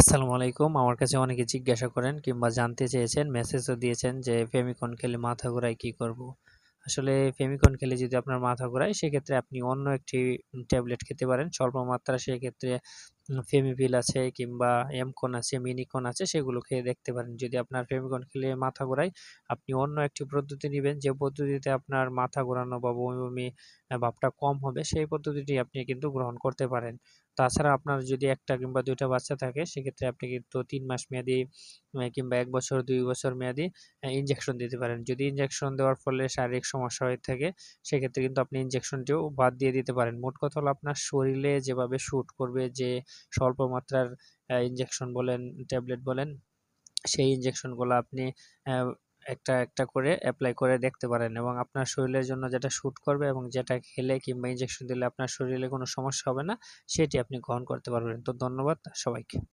আসসালামু আলাইকুম। আমার কাছে অনেকে জিজ্ঞাসা করেন কিংবা জানতে চেয়েছেন, মেসেজও দিয়েছেন যে ফেমিকন খেলে মাথা ঘোরায় কি করব? আসলে ফেমিকন খেলে যদি আপনার মাথা ঘোরায় সেক্ষেত্রে আপনি অন্য একটি ট্যাবলেট খেতে পারেন। স্বল্প মাত্রা সেক্ষেত্রে ফেমিপিল আছে কিংবা এমকন আছে, মিনিকন আছে সেগুলো খেয়ে দেখতে পারেন। যদি আপনার ফেমিকন খেলে মাথা ঘোরায়, আপনি অন্য একটি পদ্ধতি নেবেন যে পদ্ধতিতে আপনার মাথা ঘোরানো বা বমি, বমি ভাবটা কম হবে সেই পদ্ধতিটি আপনি কিন্তু গ্রহণ করতে পারেন। তাছাড়া আপনার যদি একটা কিংবা দুইটা বাচ্চা থাকে সেক্ষেত্রে আপনি কিন্তু তিন মাস মেয়াদি কিংবা এক বছর দুই বছর মেয়াদি আ ইনজেকশন দিতে পারেন। যদি ইনজেকশন দেওয়ার ফলে শারীরিক সমস্যা হয়ে থাকে সেক্ষেত্রে কিন্তু আপনি ইনজেকশনটিও বাদ দিয়ে দিতে পারেন। মোট কথা হলো আপনার শরীরে যেভাবে শ্যুট করবে যে স্বল্প মাত্রার আ ইনজেকশন বলেন, ট্যাবলেট বলেন সেই ইনজেকশনগুলা আপনি একটা, একটা করে অ্যাপ্লাই করে দেখতে পারেন এবং আপনার শরীরের জন্য যেটা শ্যুট করবে এবং যেটা খেলে কিংবা ইঞ্জেকশন দিলে আপনার শরীরে কোনো সমস্যা হবে না সেটি আপনি গ্রহণ করতে পারবেন। তো ধন্যবাদ সবাইকে।